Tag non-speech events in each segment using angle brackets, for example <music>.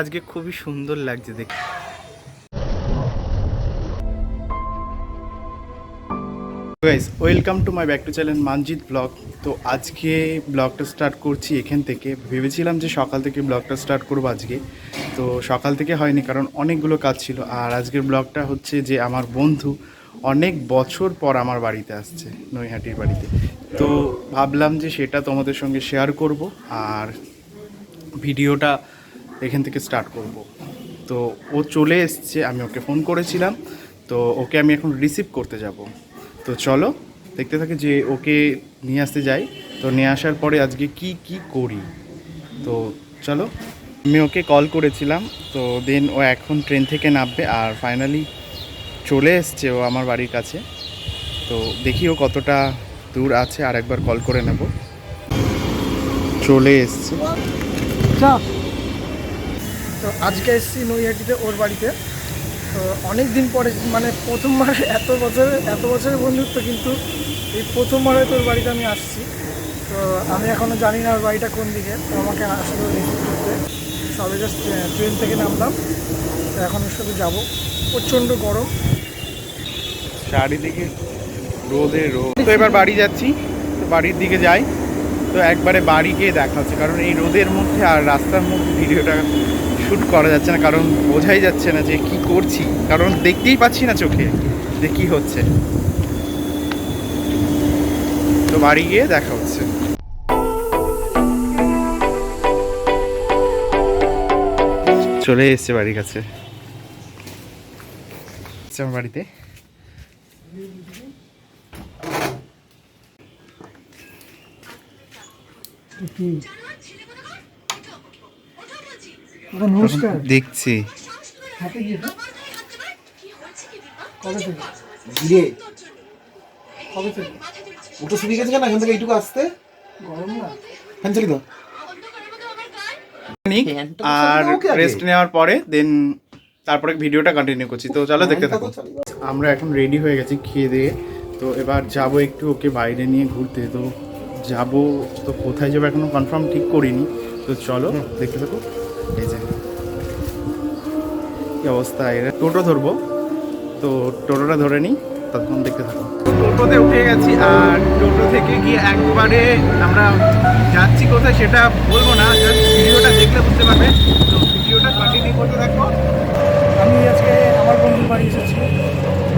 আজকে খুবই সুন্দর লাগছে দেখতে guys welcome to my back to channel Manjit blog তো আজকে ব্লগটা স্টার্ট করছি এখান থেকে। ভেবেছিলাম যে সকাল থেকে ব্লগটা স্টার্ট করব আজকে। তো সকাল থেকে হয়নি কারণ অনেকগুলো কাজ ছিল। আর আজকের ব্লগটা হচ্ছে যে আমার বন্ধু অনেক বছর পর আমার বাড়িতে আসছে, নৈহাটির বাড়িতে। তো ভাবলাম যে সেটা তোমাদের সঙ্গে শেয়ার করব। আর ভিডিওটা এখান থেকে স্টার্ট করব। তো ও চলে এসছে, আমি ওকে ফোন করেছিলাম। তো ওকে আমি এখন রিসিভ করতে যাব। তো চলো, দেখতে থাকি যে ওকে নিয়ে আসতে যাই। তো নিয়ে আসার পরে আজকে কি কি করি? তো চলো, আমি ওকে কল করেছিলাম। তো দেন ও এখন ট্রেন থেকে নামবে আর ফাইনালি চলে এসছে ও আমার বাড়ির কাছে। তো দেখি ও কতটা দূর আছে আর একবার কল করে নেব। চলে এসছে। তো আজকে এসেছি নৈহাটিতে ওর বাড়িতে। তো অনেক দিন পরে মানে প্রথমবার <laughs> এত বছরের এত বছরের বন্ধুত্ব কিন্তু এই প্রথমবার হয়তো ওর বাড়িতে আমি আসছি। তো আমি এখনও জানি না ওর বাড়িটা কোন দিকে। তো আমাকে আসলে রিসিভ করতে। সবে জাস্ট ট্রেন থেকে নামলাম। তো এখন ওর সাথে যাব। প্রচণ্ড গরম। চারিদিকে রোদে রোদ। তো এবার বাড়ি যাচ্ছি। তো বাড়ির দিকে যাই। তো একবারে বাড়ি গিয়ে দেখা হচ্ছে কারণ এই রোদের মধ্যে আর রাস্তার মধ্যে ভিডিওটা শ্যুট করা যাচ্ছে না, কারণ বোঝাই যাচ্ছে না যে কি করছি। কারণ দেখতেই পাচ্ছি না চোখে যে কি হচ্ছে। তো বাড়ি গিয়ে দেখা হচ্ছে। চলে এসছে বাড়ির কাছে। আমার বাড়িতে? নমস্কার। দেখছি। হাতে কবে থেকে? রে কবে থেকে? ওটা শুকিয়ে গেছে কেন? এখান থেকে এইটুকু আসতে? গরম না? ফ্যান চালিত নিক আর রেস্ট নেওয়ার পরে দেন তারপরে ভিডিওটা কন্টিনিউ করছি। তো চলো দেখতে থাকো। আমরা এখন রেডি হয়ে গেছি খেয়ে দিয়ে। তো এবার যাব একটু ওকে বাইরে নিয়ে ঘুরতে। তো যাব তো কোথায় যাব এখনও কনফার্ম ঠিক করিনি। তো চলো দেখতে থাকো। এই যে কি অবস্থা? এরা টোটো ধরবো। তো টোটোটা ধরে নিই ততক্ষণ দেখতে থাকো। টোটোতে উঠে গেছি আর টোটো থেকে গিয়ে একবারে আমরা যাচ্ছি কোথায় সেটা বলব না ভিডিওটা দেখলে বুঝতে পারবে। তো ভিডিওটা কন্টিনিউ করতে থাকব আমি আজকে আমার বন্ধুর বাড়ি এসেছি।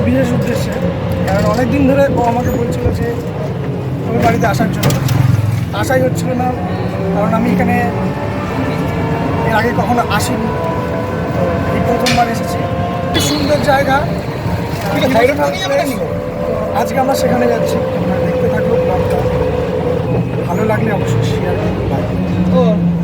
বিশেষ উদ্দেশ্যে। কারণ অনেক দিন ধরে ও আমাকে বলছিল যে ওর বাড়িতে আসার জন্য। আসাই হচ্ছিল না কারণ আমি এখানে এর আগে কখনো আসিনি। তো এই প্রথমবার এসেছি। খুব সুন্দর জায়গা। আজকে আমরা সেখানে যাচ্ছি। দেখতে থাকব ভালো লাগলে অবশ্যই শেয়ার করব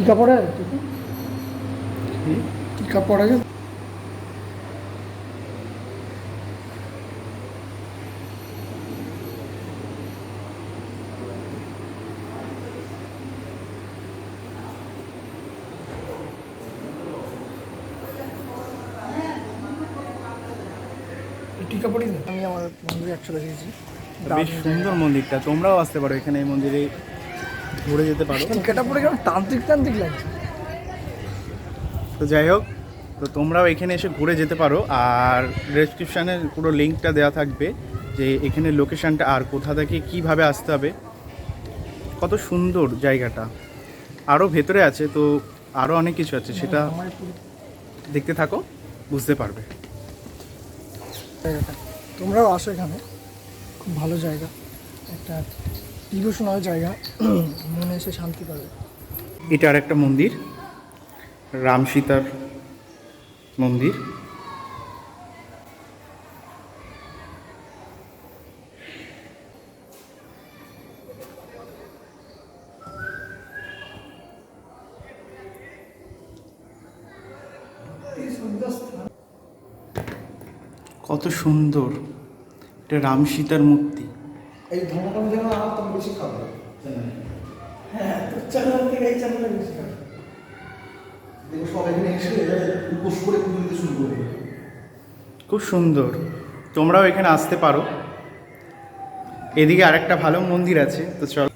টিকা পড়ে? টিকা পড়ে গেছে। টিকা পড়ি আমি আমার বন্ধু একসাথে গেছি বেশ সুন্দর মন্দিরটা তোমরাও আসতে পারো এখানে এই মন্দিরে। ঘুরে যেতে পারো। টিকাটা পড়ে কেমন তান্ত্রিক তান্ত্রিক লাগছে। তো যাই হোক তো তোমরাও এখানে এসে ঘুরে যেতে পারো। আর ডেসক্রিপশানে পুরো লিঙ্কটা দেওয়া থাকবে যে এখানে লোকেশানটা আর কোথা থেকে কীভাবে আসতে হবে। কত সুন্দর জায়গাটা। আরও ভেতরে আছে তো আরও অনেক কিছু আছে সেটা দেখতে থাকো বুঝতে পারবে। তোমরাও আসো এখানে খুব ভালো জায়গা। একটা ডিভোশনাল জায়গা, মনে এসে শান্তি পাবে। এটা আর একটা মন্দির, রাম সীতার মন্দির। কত সুন্দর, এটা রাম সীতার মূর্তি। এই ধর্মটা যেন আমার তো বেশি খাবে। হ্যাঁ তোর চ্যানেল থেকে এই চ্যানেলে বেশি খাবে। দেখো সব এখানে এসে উপোস করে পুজো দিতে শুরু করবে। খুব সুন্দর। তোমরাও এখানে আসতে পারো। এদিকে আরেকটা ভালো মন্দির আছে তো চল।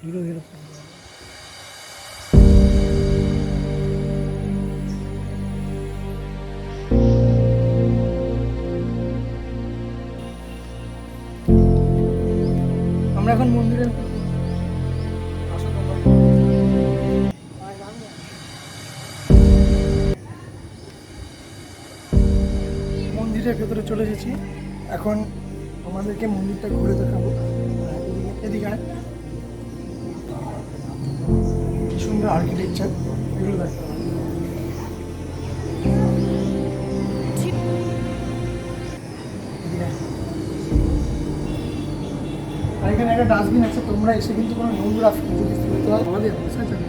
মন্দিরের ভেতরে চলে এসেছি। এখন আমাদেরকে মন্দিরটা ঘুরে দেখাবো। এদিকে- কি সুন্দর আর্কিটেকচার এগুলো দেখতে এখানে একটা ডাস্টবিন আছে। তোমরা এসে কিন্তু কোনো নোংরা যদি ফেলতে হয় আমাদের বসে যাবে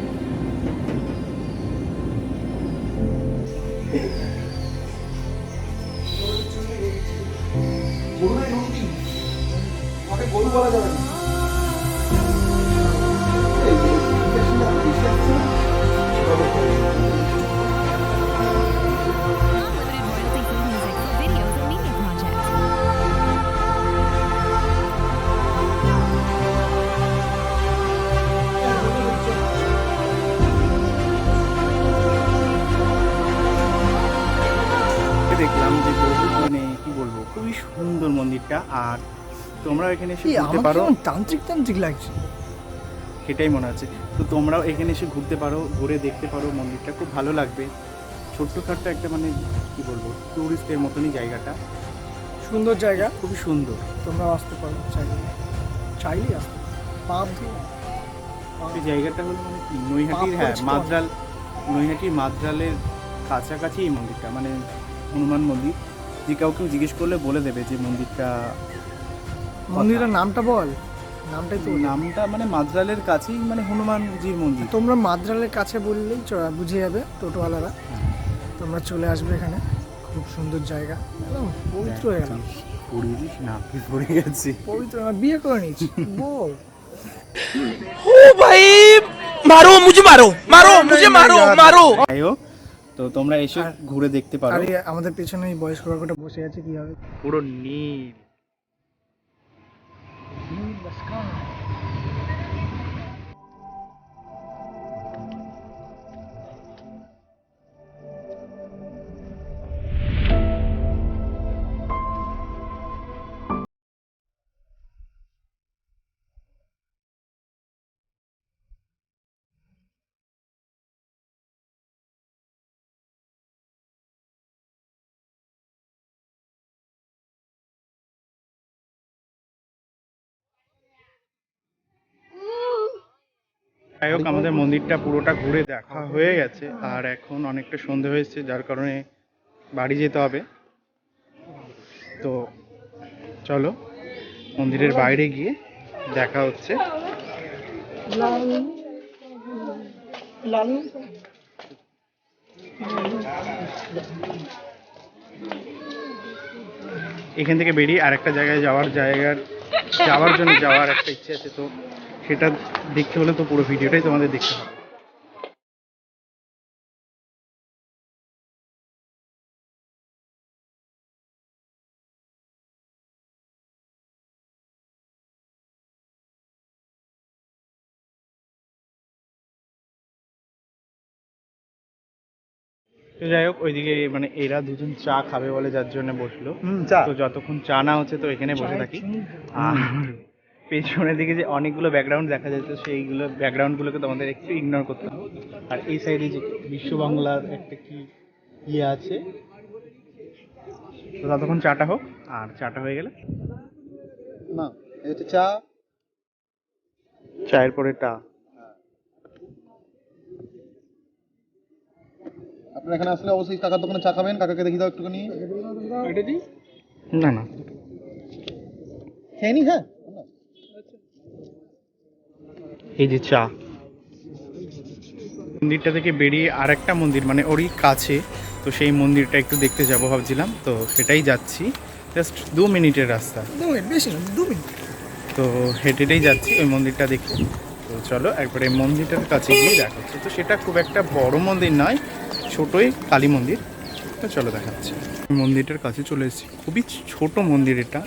and media projects. দেখলাম যে মানে কি বলব খুবই সুন্দর মন্দিরটা আর তোমরাও এখানে এসে ঘুরতে পারো। তান্ত্রিক তান্ত্রিক লাগছে। সেটাই মনে হচ্ছে তো তোমরাও এখানে এসে ঘুরতে পারো ঘুরে দেখতে পারো মন্দিরটা খুব ভালো লাগবে। ছোট্ট ছোট্টখাট্ট একটা মানে কি বলব টুরিস্টের মতনই জায়গাটা। সুন্দর জায়গা। খুবই সুন্দর। তোমরা আসতে পারো চাইলে। চাইলেই আসতে পাপ দিয়ে এই জায়গাটা হলো মানে কি? নৈহাটির হ্যাঁ মাদ্রাল নৈহাটির মাদ্রালের কাছাকাছি এই মন্দিরটা মানে হনুমান মন্দির। যে কাউকে জিজ্ঞেস করলে বলে দেবে যে মন্দিরটা মন্দিরের নামটা বল। নামটাই তো নামটা মানে মাদ্রালের কাছেই মানে হনুমানজির মন্দির। তোমরা মাদ্রালের কাছে বললেই বুঝে যাবে টোটোওয়ালারা। হ্যাঁ। তোমরা চলে আসবে এখানে। খুব সুন্দর জায়গা। পবিত্র হয়ে গেল পবিত্র বিয়ে করে ভাই তো তোমরা এসে ঘুরে দেখতে আমাদের পেছনে এই বয়স্ক বসে আছে কি হবে? পুরো নীল। the sky. যাই হোক আমাদের মন্দিরটা পুরোটা ঘুরে দেখা হয়ে গেছে আর এখন অনেকটা সন্ধে হয়েছে যার কারণে বাড়ি যেতে হবে। তো চলো মন্দিরের বাইরে গিয়ে দেখা হচ্ছে। এখান থেকে বেরিয়ে আরেকটা জায়গায় যাওয়ার জায়গার যাওয়ার জন্য যাওয়ার একটা ইচ্ছে আছে তো সেটা দেখতে হলে তো পুরো ভিডিওটাই তোমাদের দেখতে হবে। তো যাই হোক ওইদিকে মানে এরা দুজন চা খাবে বলে যার জন্য বসল। চা। তো যতক্ষণ চা না হচ্ছে তো এখানে বসে থাকি। আর পেছনের দিকে যে অনেকগুলো ব্যাকগ্রাউন্ড দেখা যাচ্ছে সেইগুলো ব্যাকগ্রাউন্ডগুলোকে তোমাদের একটু ইগনোর করতে হবে। আর এই সাইডে যে বিশ্ব বাংলার একটা কি ইয়ে আছে তো ততক্ষণ চাটা হোক আর চাটা হয়ে গেলে। না এই হচ্ছে চা। চায়ের পরে টা। আপনারা এখানে আসলে অবশ্যই কাকার দোকানে চা খাবেন। কাকাকে দেখি দাও একটুখানি। না না। খেয়ে নি হ্যাঁ? এই যে চা। মন্দিরটা থেকে বেরিয়ে আরেকটা মন্দির মানে ওরই কাছে। তো সেই মন্দিরটা একটু দেখতে যাব ভাবছিলাম। তো সেটাই যাচ্ছি। জাস্ট দু মিনিটের রাস্তা। দু মিনিট বেশি না দু মিনিট। তো হেঁটে হেঁটেই যাচ্ছি ওই মন্দিরটা দেখতে তো চলো একবারে মন্দিরটার কাছে গিয়ে দেখাচ্ছি। তো সেটা খুব একটা বড় মন্দির নয় ছোটোই কালী মন্দির। তো চলো দেখাচ্ছি। মন্দিরটার কাছে চলে এসেছি। খুবই ছোট মন্দির এটা।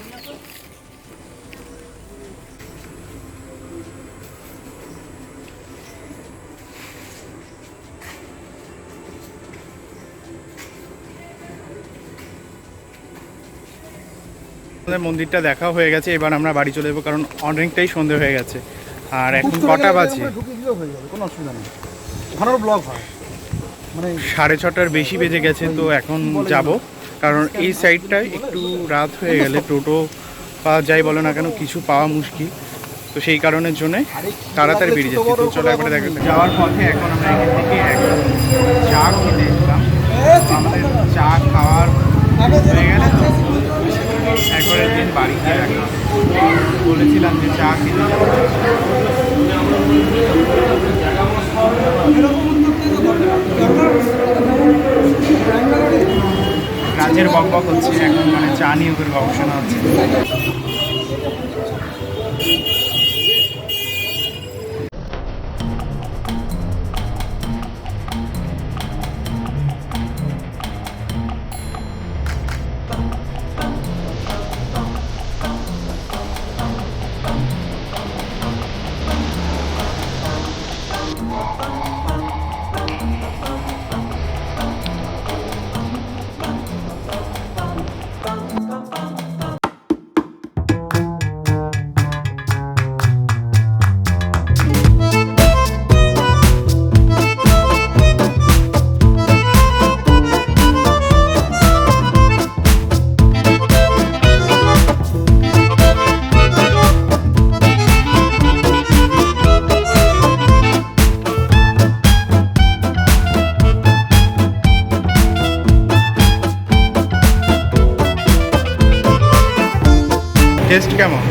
আমাদের মন্দিরটা দেখা হয়ে গেছে। এবার আমরা বাড়ি চলে যাব কারণ অনেকটাই সন্ধে হয়ে গেছে। আর এখন কটা বাজে? ঢুকে দিলেও হয়ে যাবে কোনো অসুবিধা নেই। ওখানেও ব্লগ হয়। সাড়ে ছটার বেশি বেজে গেছে তো এখন যাব। কারণ এই সাইডটায় একটু রাত হয়ে গেলে টোটো পাওয়া যায় বলো না কেন কিছু পাওয়া মুশকিল। তো সেই কারণের জন্যে তাড়াতাড়ি বেরিয়ে যাচ্ছে তো চলো একবারে দেখা যাওয়ার পথে এখন আমরা এখান থেকে একদম চা খেতে এসলাম তো আমাদের চা খাওয়ার হয়ে গেলে তো একবারের দিন বাড়িতে রাখলাম বলেছিলাম যে চা খেতে যাব রাজের বক বক হচ্ছে এখন মানে চা নিয়ে ওদের গবেষণা হচ্ছে। arrancamos.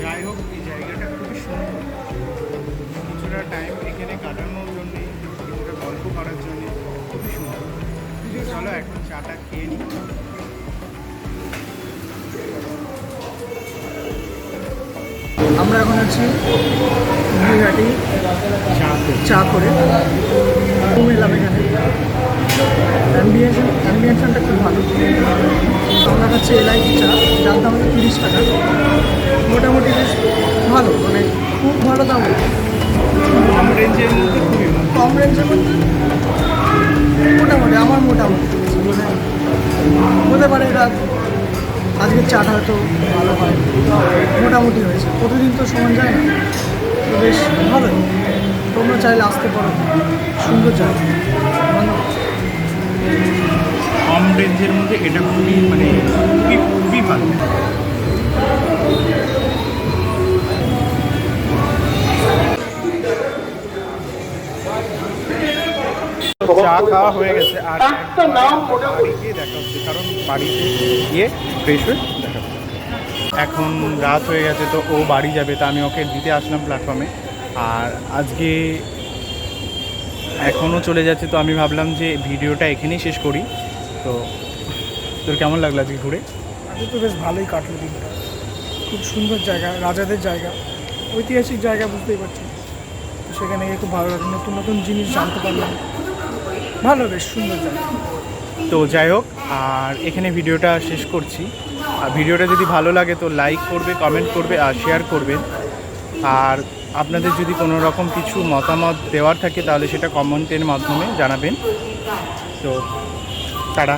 যাই হোক এই জায়গাটা খুবই সুন্দর। কিছুটা টাইম এখানে কাটানোর জন্য কিছুটা গল্প করার জন্য খুবই সুন্দর। চলো এখন চাটা খেয়ে নিই। আমরা এখন আছি নৈহাটি চা চা করে এলাম এখানে। অ্যাম্বিয়েন্স অ্যাম্বিয়েন্সটা খুব ভালো। কাছে এলাইচি চা যার দাম হচ্ছে তিরিশ টাকা। মোটামুটি বেশ ভালো মানে খুব ভালো দাম কম রেঞ্জের মধ্যে খুবই কম রেঞ্জের মধ্যে মোটামুটি আমার মোটামুটি। হতে পারে এটা আজকের চাটা হয়তো ভালো হয়। মোটামুটি হয়েছে। প্রতিদিন তো সমান যায় না। তো বেশ ভালো তোমরা চাইলে আসতে পারো। সুন্দর জায়গা রেঞ্জের মধ্যে এটা খুবই মানে খুবই খুবই ভালো চা খাওয়া হয়ে গেছে আর বাড়ি গিয়ে দেখা হচ্ছে কারণ বাড়িতে গিয়ে ফ্রেশ হয়ে দেখা হচ্ছে। এখন রাত হয়ে গেছে তো ও বাড়ি যাবে তা আমি ওকে দিতে আসলাম প্ল্যাটফর্মে আর আজকে এখনও চলে যাচ্ছে তো আমি ভাবলাম যে ভিডিওটা এখানেই শেষ করি। তো তোর কেমন লাগল আজকে ঘুরে? আজকে তো বেশ ভালোই কাটলো দিনটা। খুব সুন্দর জায়গা রাজাদের জায়গা। ঐতিহাসিক জায়গা বুঝতেই পারছি সেখানে গিয়ে খুব ভালো লাগে নতুন নতুন জিনিস জানতে পারলাম। ভালো বেশ সুন্দর জায়গা। তো যাই হোক আর এখানে ভিডিওটা শেষ করছি। আর ভিডিওটা যদি ভালো লাগে তো লাইক করবে কমেন্ট করবে আর শেয়ার করবেন আর আপনাদের যদি কোনো রকম কিছু মতামত দেওয়ার থাকে তাহলে সেটা কমেন্টের মাধ্যমে জানাবেন। তো তারা